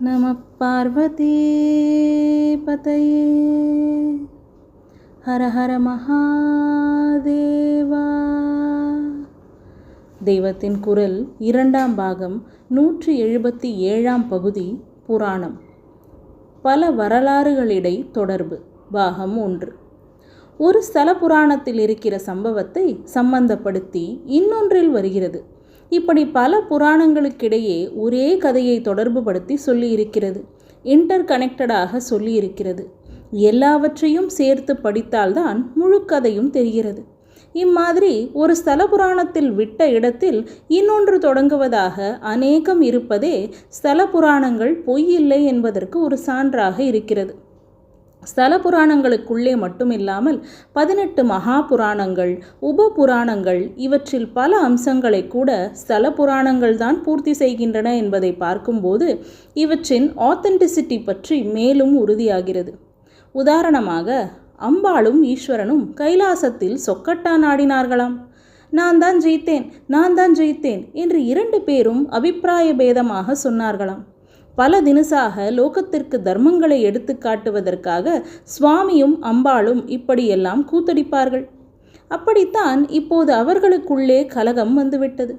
நம பார்வதி பதையே ஹர ஹர மகாதேவா தெய்வத்தின் குரல் இரண்டாம் பாகம் நூற்றி எழுபத்தி ஏழாம் பகுதி புராணம். பல வரலாறுகளிடை தொடர்பு பாகம் ஒன்று. ஒரு ஸ்தல புராணத்தில் இருக்கிற சம்பவத்தை சம்பந்தப்படுத்தி இன்னொன்றில் வருகிறது. இப்படி பல புராணங்களுக்கிடையே ஒரே கதையை தொடர்புபடுத்தி சொல்லியிருக்கிறது. இன்டர் கனெக்டடாக சொல்லியிருக்கிறது. எல்லாவற்றையும் சேர்த்து படித்தால்தான் முழு கதையும் தெரிகிறது. இம்மாதிரி ஒரு ஸ்தல புராணத்தில் விட்ட இடத்தில் இன்னொன்று தொடங்குவதாக அநேகம் இருப்பதே ஸ்தல புராணங்கள் பொய் இல்லை என்பதற்கு ஒரு சான்றாக இருக்கிறது. ஸ்தல புராணங்களுக்குள்ளே மட்டுமில்லாமல் பதினெட்டு மகா புராணங்கள் உப புராணங்கள் இவற்றில் பல அம்சங்களை கூட ஸ்தல புராணங்கள் தான் பூர்த்தி செய்கின்றன என்பதை பார்க்கும்போது இவற்றின் ஆத்தென்டிசிட்டி பற்றி மேலும் உறுதியாகிறது. உதாரணமாக அம்பாளும் ஈஸ்வரனும் கைலாசத்தில் சொக்கட்டா நாடினார்களாம். நான் தான் ஜெயித்தேன் நான் தான் ஜெயித்தேன் என்று இரண்டு பேரும் அபிப்பிராய பேதமாக சொன்னார்களாம். பல தினசாக லோகத்திற்கு தர்மங்களை எடுத்து காட்டுவதற்காக சுவாமியும் அம்பாளும் இப்படியெல்லாம் கூத்தடிப்பார்கள். அப்படித்தான் இப்போது அவர்களுக்குள்ளே கலகம் வந்துவிட்டது.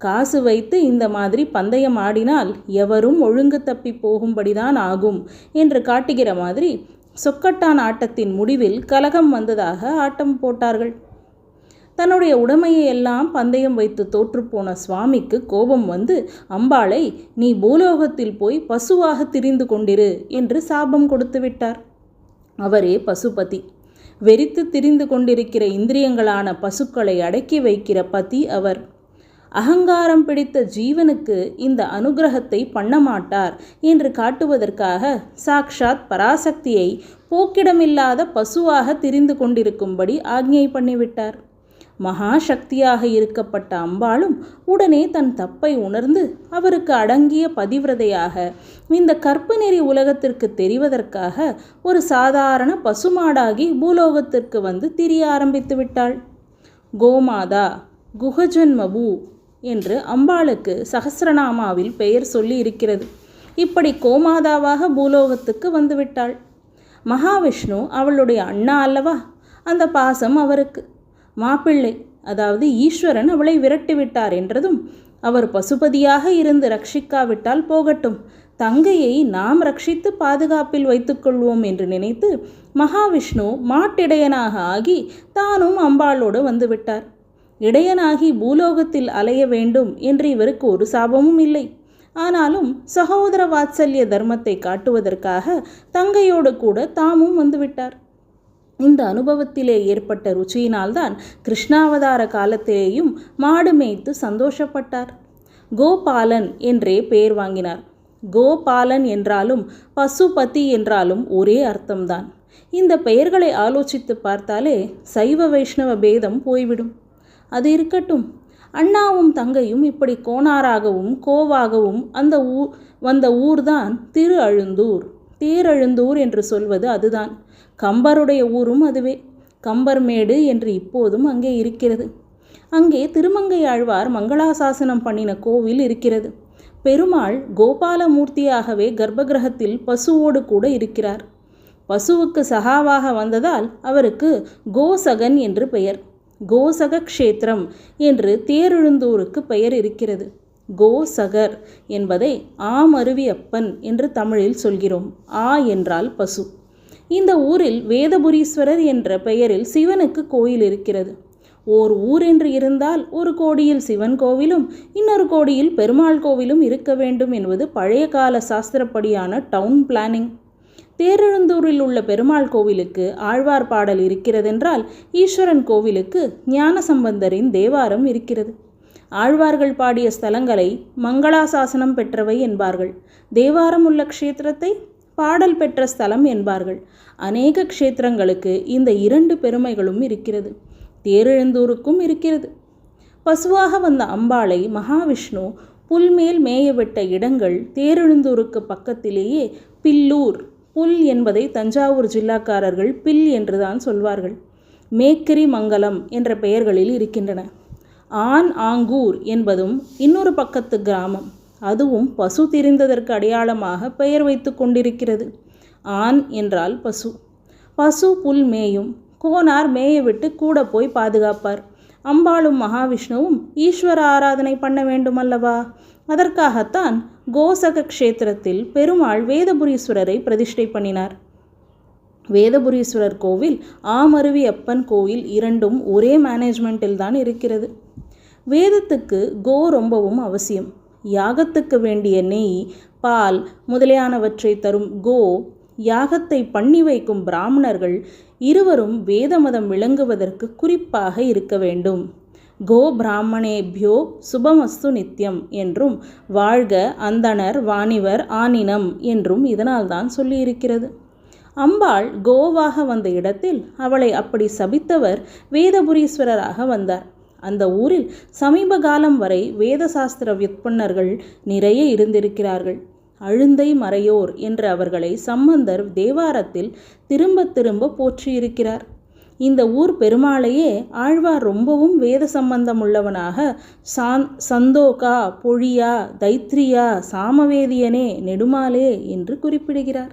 காசு வைத்து இந்த மாதிரி பந்தயம் ஆடினால் எவரும் ஒழுங்கு தப்பி போகும்படிதான் ஆகும் என்று காட்டுகிற மாதிரி சொக்கட்டான் ஆட்டத்தின் முடிவில் கலகம் வந்ததாக ஆட்டம் போட்டார்கள். தன்னுடைய உடைமையை எல்லாம் பந்தயம் வைத்து தோற்றுப்போன சுவாமிக்கு கோபம் வந்து அம்பாளை நீ பூலோகத்தில் போய் பசுவாக திரிந்து கொண்டிரு என்று சாபம் கொடுத்து விட்டார். அவரே பசுபதி. வெறித்து திரிந்து கொண்டிருக்கிற இந்திரியங்களான பசுக்களை அடக்கி வைக்கிற பதி அவர். அகங்காரம் பிடித்த ஜீவனுக்கு இந்த அனுகிரகத்தை பண்ண மாட்டார் என்று காட்டுவதற்காக சாக்ஷாத் பராசக்தியை போக்கிடமில்லாத பசுவாக திரிந்து கொண்டிருக்கும்படி ஆக்ஞை பண்ணிவிட்டார். மகா சக்தியாக இருக்கப்பட்ட அம்பாளும் உடனே தன் தப்பை உணர்ந்து அவருக்கு அடங்கிய பதிவிரதையாக இந்த கற்பு நெறி உலகத்திற்கு தெரிவதற்காக ஒரு சாதாரண பசுமாடாகி பூலோகத்திற்கு வந்து திரிய ஆரம்பித்து விட்டாள். கோமாதா குஹஜன்மபு என்று அம்பாளுக்கு சகசிரநாமாவில் பெயர் சொல்லி இருக்கிறது. இப்படி கோமாதாவாக பூலோகத்துக்கு வந்துவிட்டாள் மகாவிஷ்ணு அவளுடைய அண்ணா அல்லவா? அந்த பாசம் அவருக்கு. மாப்பிள்ளை அதாவது ஈஸ்வரன் அவளை விரட்டிவிட்டார் என்றதும் அவர் பசுபதியாக இருந்து ரட்சிக்காவிட்டால் போகட்டும். தங்கையை நாம் ரட்சித்து பாதுகாப்பில் வைத்துக்கொள்வோம் என்று நினைத்து மகாவிஷ்ணு மாட்டிடையனாக ஆகி தானும் அம்பாளோடு வந்துவிட்டார். இடையனாகி பூலோகத்தில் அலைய வேண்டும் என்று இவருக்கு ஒரு சாபமும் இல்லை. ஆனாலும் சகோதர வாத்சல்ய தர்மத்தை காட்டுவதற்காக தங்கையோடு கூட தாமும் வந்துவிட்டார். இந்த அனுபவத்திலே ஏற்பட்ட ருச்சியினால்தான் கிருஷ்ணாவதார காலத்திலேயும் மாடு மேய்த்து சந்தோஷப்பட்டார். கோபாலன் என்றே பெயர் வாங்கினார். கோபாலன் என்றாலும் பசுபதி என்றாலும் ஒரே அர்த்தம்தான். இந்த பெயர்களை ஆலோசித்து பார்த்தாலே சைவ வைஷ்ணவ பேதம் போய்விடும். அது இருக்கட்டும். அண்ணாவும் தங்கையும் இப்படி கோணாராகவும் கோவாகவும் அந்த ஊ வந்த ஊர்தான் திரு அழுந்தூர் தேரழுந்தூர் என்று சொல்வது அதுதான். கம்பருடைய ஊரும் அதுவே. கம்பர்மேடு என்று இப்போதும் அங்கே இருக்கிறது. அங்கே திருமங்கை ஆழ்வார் மங்களாசாசனம் பண்ணின கோவில் இருக்கிறது. பெருமாள் கோபாலமூர்த்தியாகவே கர்ப்பகிரகத்தில் பசுவோடு கூட இருக்கிறார். பசுவுக்கு சகாவாக வந்ததால் அவருக்கு கோசகன் என்று பெயர். கோசக க்ஷேத்திரம் என்று தேரெழுந்தூருக்கு பெயர் இருக்கிறது. கோசகர் என்பதை ஆமருவி அப்பன் என்று தமிழில் சொல்கிறோம். ஆ என்றால் பசு. இந்த ஊரில் வேதபுரீஸ்வரர் என்ற பெயரில் சிவனுக்கு கோயில் இருக்கிறது. ஓர் ஊர் என்று இருந்தால் ஒரு கோடியில் சிவன் கோவிலும் இன்னொரு கோடியில் பெருமாள் கோவிலும் இருக்க வேண்டும் என்பது பழைய கால சாஸ்திரப்படியான டவுன் பிளானிங். தேரெழுந்தூரில் உள்ள பெருமாள் கோவிலுக்கு ஆழ்வார் பாடல் இருக்கிறதென்றால் ஈஸ்வரன் கோவிலுக்கு ஞானசம்பந்தரின் தேவாரம் இருக்கிறது. ஆழ்வார்கள் பாடிய ஸ்தலங்களை மங்களாசாசனம் பெற்றவை என்பார்கள். தேவாரம் உள்ள க்ஷேத்திரத்தை பாடல் பெற்ற ஸ்தலம் என்பார்கள். அநேக க்ஷேத்திரங்களுக்கு இந்த இரண்டு பெருமைகளும் இருக்கிறது. தேரெழுந்தூருக்கும் இருக்கிறது. பசுவாக வந்த அம்பாளை மகாவிஷ்ணு புல்மேல் மேயவிட்ட இடங்கள் தேரெழுந்தூருக்கு பக்கத்திலேயே பில்லூர் புல் என்பதை தஞ்சாவூர் ஜில்லாக்காரர்கள் பில் என்றுதான் சொல்வார்கள். மேக்கிரி மங்கலம் என்ற பெயர்களில் இருக்கின்றன. ஆண் ஆங்கூர் என்பதும் இன்னொரு பக்கத்து கிராமம். அதுவும் பசு திரிந்ததற்கு அடையாளமாக பெயர் வைத்து கொண்டிருக்கிறது. ஆண் என்றால் பசு. பசு புல் மேயும். கோனார் மேய விட்டு கூட போய் பாதுகாப்பார். அம்பாளும் மகாவிஷ்ணுவும் ஈஸ்வர ஆராதனை பண்ண வேண்டுமல்லவா? அதற்காகத்தான் கோசக க்ஷேத்திரத்தில் பெருமாள் வேதபுரீஸ்வரரை பிரதிஷ்டை பண்ணினார். வேதபுரீஸ்வரர் கோவில் ஆமருவி அப்பன் கோவில் இரண்டும் ஒரே மேனேஜ்மெண்ட்டில் தான் இருக்கிறது. வேதத்துக்கு கோ ரொம்பவும் அவசியம். யாகத்துக்கு வேண்டிய நெய் பால் முதலியானவற்றை தரும் கோ. யாகத்தை பண்ணி வைக்கும் பிராமணர்கள் இருவரும் வேதமதம் விளங்குவதற்கு குறிப்பாக இருக்க வேண்டும். கோ பிராமணேபியோ சுபமஸ்து நித்யம் என்றும் வாழ்க அந்தணர் வாணிவர் ஆனினம் என்றும் இதனால்தான் சொல்லியிருக்கிறது. அம்பாள் கோவாக வந்த இடத்தில் அவளை அப்படி சபித்தவர் வேதபுரீஸ்வரராக வந்தார். அந்த ஊரில் சமீப காலம் வரை வேத சாஸ்திர விற்பன்னர்கள் நிறைய இருந்திருக்கிறார்கள். அழுந்தை மறையோர் என்று அவர்களை சம்பந்தர் தேவாரத்தில் திரும்ப திரும்ப போற்றியிருக்கிறார். இந்த ஊர் பெருமாளையே ஆழ்வார் ரொம்பவும் வேத சம்பந்தம் உள்ளவனாக சாந் சந்தோகா பொழியா தைத்ரியா சாமவேதியனே நெடுமாலே என்று குறிப்பிடுகிறார்.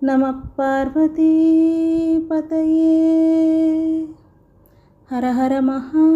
நம பார்வதி பதையே. హర హర మహాదేవా.